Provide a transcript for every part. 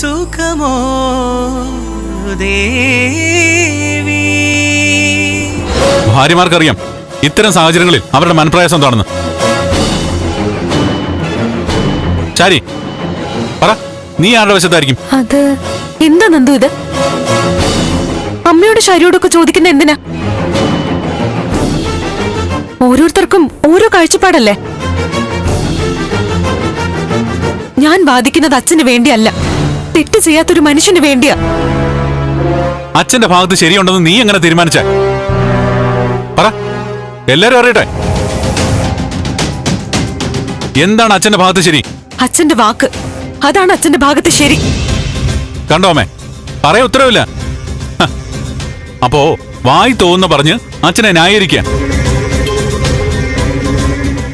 സുഖമോ ദേവി? ഭാര്യമാർക്കറിയാം ഇത്തരം സാഹചര്യങ്ങളിൽ അവരുടെ മനപ്രയാസം എന്താണെന്ന്. ചാരി പറ നീ ആരുടെ വശത്തായിരിക്കും? അത് എന്താ നന്ദു ഇത്? അമ്മയോട് ശരിയോടൊക്കെ ചോദിക്കുന്ന എന്തിനാ? ഓരോരുത്തർക്കും ഓരോ കാഴ്ചപ്പാടല്ലേ? ഞാൻ വാദിക്കുന്നത് അച്ഛന് വേണ്ടിയല്ല. തെറ്റ് ചെയ്യാത്തൊരു മനുഷ്യന് വേണ്ടിയാ. അച്ഛന്റെ ഭാഗത്ത് ശരിയുണ്ടെന്ന് നീ എങ്ങനെ തീരുമാനിച്ച? പറ. എല്ലാരും അറിയട്ടെ. എന്താണ് അച്ഛന്റെ ഭാഗത്ത് ശരി? അച്ഛന്റെ വാക്ക്. അതാണ് അച്ഛന്റെ ഭാഗത്ത് ശരി. കണ്ടോ അമ്മേ? പറയാൻ ഉത്തരവില്ല. അപ്പോ വായി തോന്നുന്ന പറഞ്ഞ് അച്ഛനെ ന്യായീകരിക്കാൻ.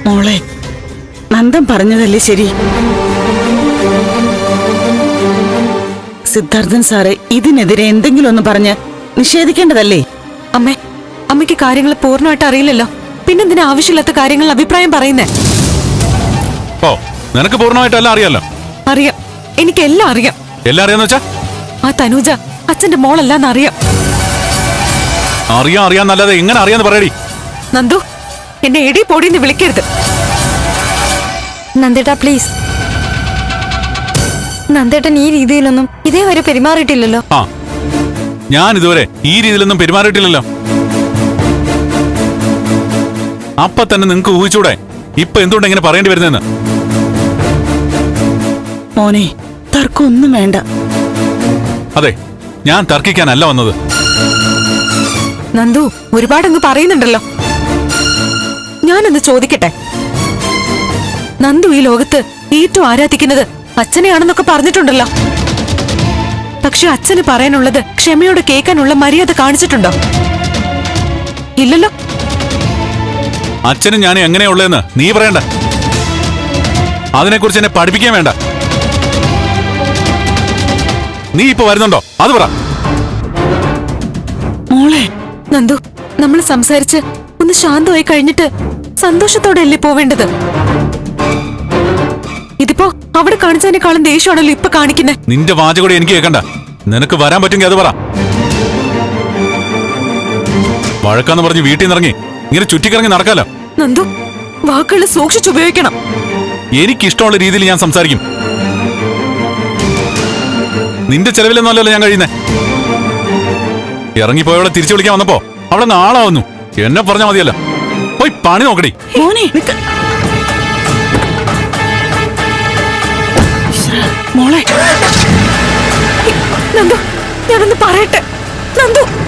മോളെ നന്ദൻ പറഞ്ഞതല്ലേ ശരി? സിദ്ധാർത്ഥൻ സാറ് ഇതിനെതിരെ എന്തെങ്കിലും ഒന്ന് പറഞ്ഞ് നിഷേധിക്കേണ്ടതല്ലേ? അമ്മേ അമ്മയ്ക്ക് കാര്യങ്ങൾ പൂർണമായിട്ട് അറിയില്ലല്ലോ. പിന്നെന്തിനാ ആവശ്യമില്ലാത്ത കാര്യങ്ങൾ അഭിപ്രായം പറയുന്നേ? ഓ നിനക്ക് പൂർണമായിട്ടെല്ലാം അറിയാലോ? അറിയാം. എനിക്കെല്ലാം അറിയാം. എല്ലാം അറിയാന്ന് വെച്ചാ? ആ തനൂജ അച്ഛന്റെ മോളല്ലാന്ന് അറിയാം. അറിയാം അറിയാന്നല്ലാതെ എങ്ങനെ അറിയാന്ന് പറയടി. നന്ദു എന്നെ എടി പൊടിന്ന് വിളിക്കരുത്. നന്ദേട്ടാ പ്ലീസ്. നന്ദേട്ടൻ ഈ രീതിയിലൊന്നും ഇതേവരെ പെരുമാറിയിട്ടില്ലല്ലോ. ആ ഞാൻ ഇതുവരെ ഈ രീതിയിലൊന്നും പെരുമാറിയിട്ടില്ലല്ലോ. അപ്പൊ തന്നെ നിങ്ങക്ക് ഊഹിച്ചൂടെ? ഇപ്പൊ എന്തുകൊണ്ട് ഇങ്ങനെ പറയേണ്ടി വരുന്നെന്ന്? മോനെ തർക്കമൊന്നും വേണ്ട. അതെ ഞാൻ തർക്കിക്കാനല്ല വന്നത്. നന്ദു ഒരുപാടങ്ങ് പറയുന്നുണ്ടല്ലോ. ഞാനൊന്ന് ചോദിക്കട്ടെ? നന്ദു ഈ ലോകത്ത് ഏറ്റവും ആരാധിക്കുന്നത് അച്ഛനെയാണെന്നൊക്കെ പറഞ്ഞിട്ടുണ്ടല്ലോ. പക്ഷെ അച്ഛന് പറയാനുള്ളത് ക്ഷമയോടെ കേൾക്കാനുള്ള മര്യാദ കാണിച്ചിട്ടുണ്ടോ? ഇല്ലല്ലോ. അച്ഛനും ഞാനും എങ്ങനെയുള്ളതെന്ന് നീ പറയണ്ട. അതിനെക്കുറിച്ച് എന്നെ പഠിപ്പിക്കാൻ വേണ്ട. നീ ഇപ്പൊ വരുന്നുണ്ടോ? അത് പറ. മോളെ നന്ദു നമ്മൾ സംസാരിച്ച് ഒന്ന് ശാന്തമായി കഴിഞ്ഞിട്ട് സന്തോഷത്തോടെ അല്ലേ പോവേണ്ടത്? അവിടെ കാണിച്ചതിനേക്കാളും ദേഷ്യമാണല്ലോ ഇപ്പൊ കാണിക്കുന്നത് നിന്റെ വാചകൂടെ എനിക്ക് കേൾക്കണ്ട നിനക്ക് വരാൻ പറ്റുമെങ്കിൽ അത് പറ. വഴക്കാന്ന് പറഞ്ഞ് വീട്ടിൽ നിന്ന് ഇറങ്ങി. ഇങ്ങനെ ചുറ്റിക്കിറങ്ങി നടക്കാലോ. നന്ദു വാക്കുകൾ സൂക്ഷിച്ചുപയോഗിക്കണം എനിക്കിഷ്ടമുള്ള രീതിയിൽ ഞാൻ സംസാരിക്കും. നിന്റെ ചെലവിലൊന്നല്ലോ ഞാൻ കഴിയുന്നേ. ഇറങ്ങിപ്പോയവളെ തിരിച്ചു വിളിക്കാൻ വന്നപ്പോ അവിടെ നാളാവുന്നു എന്നെ പറഞ്ഞാൽ മതിയല്ലോ. പോയി പണി നോക്കടി. മോളെ. നന്ദു ഞാനൊന്ന് പറയട്ടെ. നന്ദു.